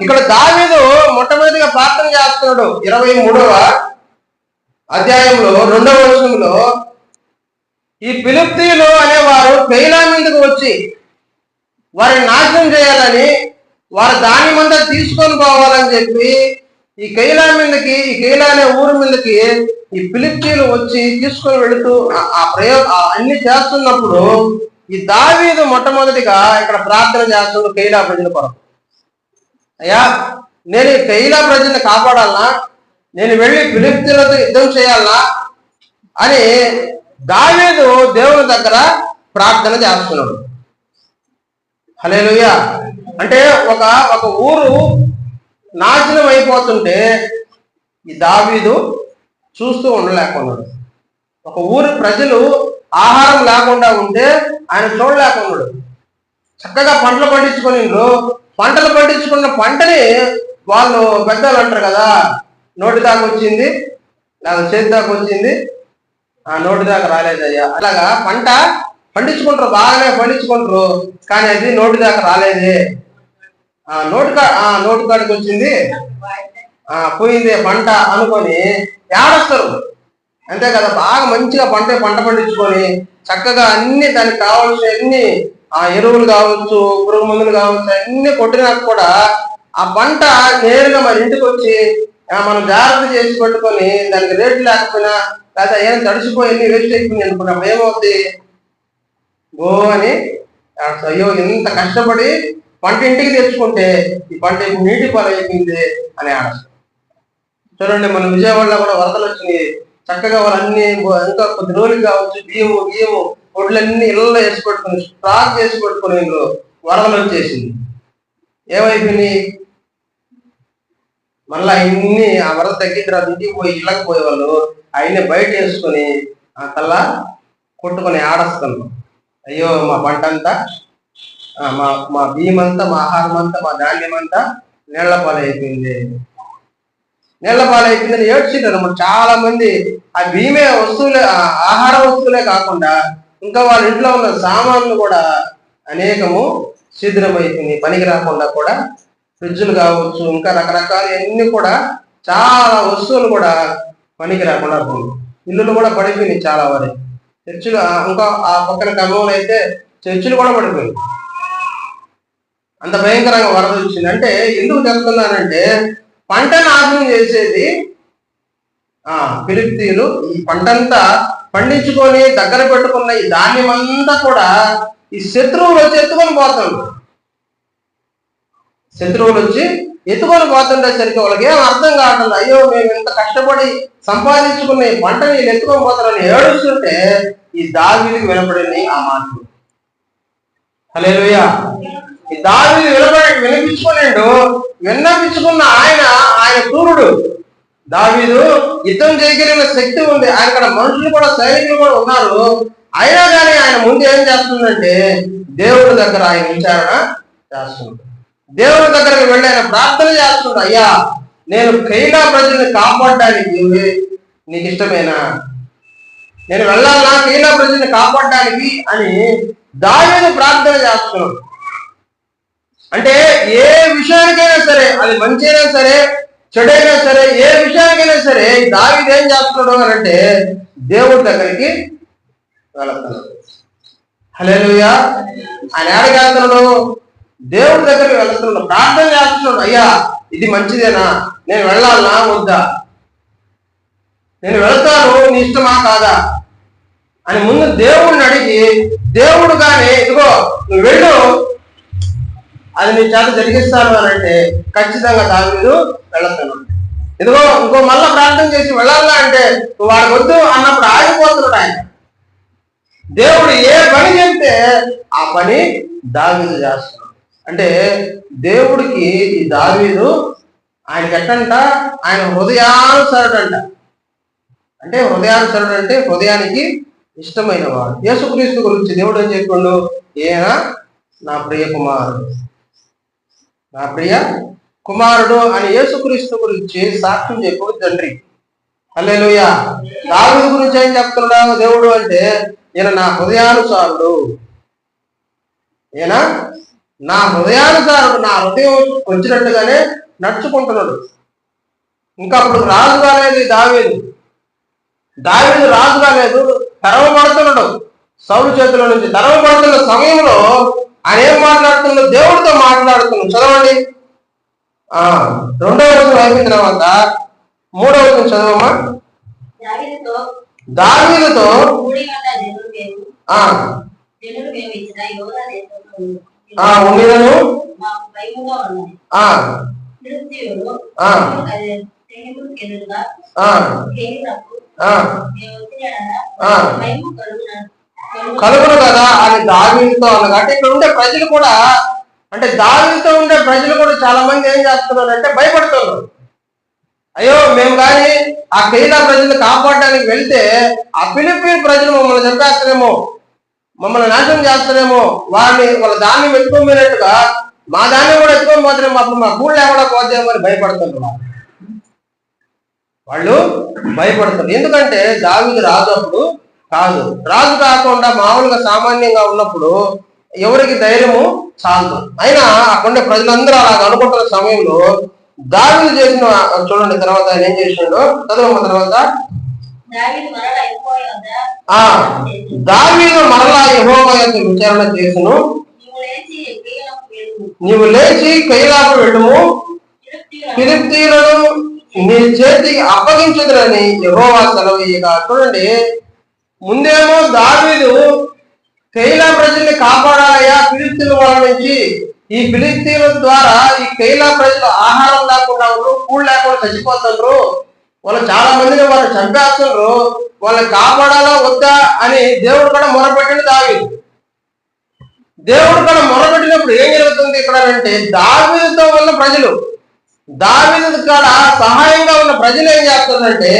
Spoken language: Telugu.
ఇక్కడ దావీదు మొట్టమొదటిగా ప్రార్థన చేస్తున్నాడు. ఇరవై మూడవ అధ్యాయంలో రెండవ వచనంలో ఈ పిలుప్తీయులు అనేవారు కైలా మీదకు వచ్చి వారిని నాశనం చేయాలని వారు దాని మంద తీసుకొని పోవాలని చెప్పి ఈ కైలా మీదకి ఈ కైలా అనే ఊరు మీదకి ఈ పిలిప్తీలు వచ్చి తీసుకొని వెళుతూ ఆ- ఆ ప్రయోగ అన్ని చేస్తున్నప్పుడు ఈ దావీదు మొట్టమొదటిగా ఇక్కడ ప్రార్థన చేస్తున్నాడు కైలా ప్రజల కొరకు. అయ్యా నేను ఈ కైలా ప్రజల్ని కాపాడాలనా నేను వెళ్ళి ఫిలిప్తీయులతో యుద్ధం చేయాలనా అని దావేదు దేవుని దగ్గర ప్రార్థన చేస్తున్నాడు. హలేలుయా అంటే ఒక ఒక ఊరు నాశనం అయిపోతుంటే ఈ దావీదు చూస్తూ ఉండలేకున్నాడు ఒక ఊరి ప్రజలు ఆహారం లేకుండా ఉంటే ఆయన చూడలేకున్నాడు చక్కగా పంటలు పండించుకొని పంటలు పండించుకున్న పంటని వాళ్ళు పెద్దలు అంటారు కదా నోటి దాకా వచ్చింది లేదా చేతి దాకా వచ్చింది ఆ నోటి దాకా రాలేదయ్యా. అలాగా పంట పండించుకుంటారు బాగానే పండించుకుంటారు కానీ అది నోటి దాకా రాలేదే. ఆ నోటి ఆ నోటి కాడికి వచ్చింది ఆ పోయిందే పంట అనుకొని ఏడస్తారు. అంతే కదా బాగా మంచిగా పంట పంట పండించుకొని చక్కగా అన్ని దానికి కావాల్సిన అన్ని ఆ ఎరువులు కావచ్చు పురుగు మందులు కావచ్చు అన్ని కొట్టినాక కూడా ఆ పంట నేరుగా మన ఇంటికి వచ్చి మనం జాగ్రత్త చేసి పెట్టుకొని దానికి రేటు లేకపోయినా లేదా ఏం తడిసిపోయి అన్ని వేస్ట్ అయిపోయింది అనుకున్నప్పుడు ఏమవుద్ది? గో అని అసలు అయ్యో ఎంత కష్టపడి పంట ఇంటికి తెచ్చుకుంటే ఈ పంట ఇప్పుడు నీటి పాలైపోయింది అని ఆడచ్చు చూడండి మన విజయవాడలో కూడా వరదలు వచ్చినాయి. చక్కగా వాళ్ళన్ని ఇంకా కొద్ది రోజులు కావచ్చు బియ్యము బియ్యము ఒడ్లన్నీ ఇళ్ళలో వేసి పెట్టుకుని స్టాక్ చేసి పెట్టుకుని వరదలు వచ్చేసింది. ఏమైపోయినాయి? మళ్ళా అన్ని ఆ వరద తగ్గిన తర్వాత ఇంటికి పోయి ఇళ్ళకి పోయేవాళ్ళు ఆయన్ని బయట వేసుకొని ఆ కల్లా కొట్టుకొని ఆడస్తున్నాం అయ్యో మా పంట అంతా మా మా బియ్యం అంతా మా ఆహారం అంతా మా ధాన్యం అంతా నీళ్ళ పాలైపోయింది నీళ్ళ పాలైపోయిందని ఏడ్చింటారు మరి చాలా మంది ఆ బియ్యమే వస్తువులే ఆ ఆహార వస్తువులే కాకుండా ఇంకా వాళ్ళ ఇంట్లో ఉన్న సామాన్లు కూడా అనేకము శిథిలమైపోయింది పనికి రాకుండా కూడా ఫ్రిడ్జ్లు కావచ్చు ఇంకా రకరకాల అన్ని కూడా చాలా వస్తువులు కూడా పనికి రాకుండా పోయింది ఇల్లులు కూడా పడిపోయినాయి చాలా వరకు. చర్చిలు ఇంకా ఆ పక్కన క్రమంలో అయితే చర్చిలు కూడా పడిపోయింది అంత భయంకరంగా వరద వచ్చింది. అంటే ఎందుకు చెప్తున్నానంటే పంట నాశనం చేసేది ఆ ఫిలిప్తీయులు ఈ పంటంతా పండించుకొని దగ్గర పెట్టుకున్న ఈ ధాన్యం అంతా కూడా ఈ శత్రువులు వచ్చి ఎత్తుకొని పోతుండ్రు శత్రువులు వచ్చి ఎత్తుకొని పోతుండేసరికి వాళ్ళకి ఏం అర్థం కావట్లేదు అయ్యో మేము ఇంత కష్టపడి సంపాదించుకున్న ఈ పంటని వీళ్ళు ఎత్తుకొని పోతారని ఏడుస్తుంటే ఈ దావీదికి వినపడింది ఆ మాటలు హల్లెలూయా. ఈ దావీదు వినపడి వినిపించుకోలేడు విన్నపించుకున్న ఆయన ఆయన తూరు దావీదు యుద్ధం చేయగలిగిన శక్తి ఉంది. ఆయన అక్కడ మనుషులు కూడా సైనికులు కూడా ఉన్నారు. అయినా కానీ ఆయన ముందు ఏం చేస్తుందంటే దేవుడి దగ్గర ఆయన విచారణ చేస్తుంది దేవుడి దగ్గరకు వెళ్ళి ఆయన ప్రార్థన చేస్తుంది అయ్యా నేను కైలా ప్రజల్ని కాపాడడానికి నీకు ఇష్టమేనా? నేను వెళ్ళాలా? కైలా ప్రజల్ని కాపాడడానికి అని దావీదు ప్రార్థన చేస్తున్నాడు అంటే ఏ విషయానికైనా సరే అది మంచి అయినా సరే చెడైనా సరే ఏ విషయం సరే దావిది ఏం చేస్తున్నాడు అని అంటే దేవుడి దగ్గరికి వెళుతున్నాడు. హల్లెలూయా. ఆయన ఏడగలుగుతున్నాడు దేవుడి దగ్గరికి వెళుతున్నాడు. ప్రార్థన చేస్తున్నాడు. అయ్యా ఇది మంచిదేనా? నేను వెళ్ళాలనా? వద్దా? నేను వెళ్తాను నీ ఇష్టమా కాదా? అని ముందు దేవుడిని అడిగి దేవుడు కానీ ఇదిగో నువ్వు వెళ్ళు. అది నీ చేత జరిగిస్తాను అని అంటే ఖచ్చితంగా దావీదు వెళుతున్నాడు. ఇదిగో ఇంకో మళ్ళా ప్రార్థన చేసి వెళ్ళాలా అంటే వాడు వద్దు అన్నప్పుడు ఆగిపోతున్నాడు ఆయన. దేవుడు ఏ పని చెప్తే ఆ పని దావీదు చేస్తున్నాడు. అంటే దేవుడికి ఈ దావీదు ఆయనకి ఎట్టంట? ఆయన హృదయానుసరుడంట. అంటే హృదయానుసరుడు అంటే హృదయానికి ఇష్టమైన వాడు. యేసుక్రీస్తు గురించి దేవుడు ఏం చెప్పిండు? ఈయన నా ప్రియ కుమారుడు. నా ప్రియ కుమారుడు అని యేసుక్రీస్తు గురించి సాక్ష్యం చెప్పు తండ్రి. అల్లెలుయ దావిడి గురించి ఏం చెప్తున్నాడు దేవుడు అంటే ఈయన నా హృదయానుసారుడు. ఈయన నా హృదయానుసారుడు నా హృదయం వచ్చినట్టుగానే నడుచుకుంటున్నాడు. ఇంకా అప్పుడు రాజు కాలేదు దావేది. దావేది రాజు కాలేదు తరవబడుతున్నాడు. సౌలు చేతుల నుంచి తరవబడుతున్న సమయంలో ఆయన ఏం మాట్లాడుతున్నాడు? దేవుడితో మాట్లాడుతున్నాడు. చదవండి. రెండవ వచనం అయిపోయిన తర్వాత మూడవ వచనం చదవమ్మా దావీదుతో. భయము కలుగున కదా అని దావీదుతో అన్నది. అంటే ఇక్కడ ఉండే ప్రజలు కూడా అంటే దావీదుతో ఉండే ప్రజలు కూడా చాలా మంది ఏం చేస్తున్నారు అంటే భయపడుతున్నారు. అయ్యో మేము కానీ ఆ కైలా ప్రజలు కాపాడడానికి వెళ్తే ఆ ఫిలిపిన్ ప్రజలు మమ్మల్ని చంపేస్తారేమో మమ్మల్ని నాశనం చేస్తారేమో వారిని వాళ్ళ దాన్ని ఎత్తుకోపోయినట్టుగా మా దాన్ని కూడా ఎత్తుకొని పోతారేమో అప్పుడు మా గూళ్ళు లేకుండా పోతేమో అని భయపడుతున్నారు వాళ్ళు. వాళ్ళు భయపడతారు ఎందుకంటే దావిది రాదు అప్పుడు కాదు. రాజు కాకుండా మామూలుగా సామాన్యంగా ఉన్నప్పుడు ఎవరికి ధైర్యము చాలదు. అయినా అక్కడ ప్రజలందరూ అలా అనుకుంటున్న సమయంలో దావీదు చేసిన చూడండి తర్వాత ఆయన ఏం చేసిండో చదవమ్మ తర్వాత. ఆ దావీదు మరలా యెహోవా యొక్క విచారణ చేసును. నీవు లేచి కైలాపు వెళ్ళుము. ఫిలిప్తీయులను నీ చేతికి అప్పగించదురని యెహోవా సెలవు ఇక చూడండి ముందేమో దావీదు కైలా ప్రజల్ని కాపాడాలయ్యా ఫిలిస్తీన్ల వాళ్ళ నుంచి. ఈ ఫిలిస్తీన్ల ద్వారా ఈ కైలా ప్రజలు ఆహారం లేకుండా ఉన్నారు కూడు లేకుండా చచ్చిపోతున్నారు వాళ్ళు చాలా మందిని వాళ్ళు చంపేస్తున్నారు వాళ్ళని కాపాడాలా వద్దా అని దేవుడు కూడా మొరపెట్టిన దావి దేవుడు కూడా మొరపెట్టినప్పుడు ఏం జరుగుతుంది ఇక్కడ అంటే దావీదుతో ఉన్న ప్రజలు దావిదు కాడ సహాయంగా ఉన్న ప్రజలు ఏం చేస్తున్నారంటే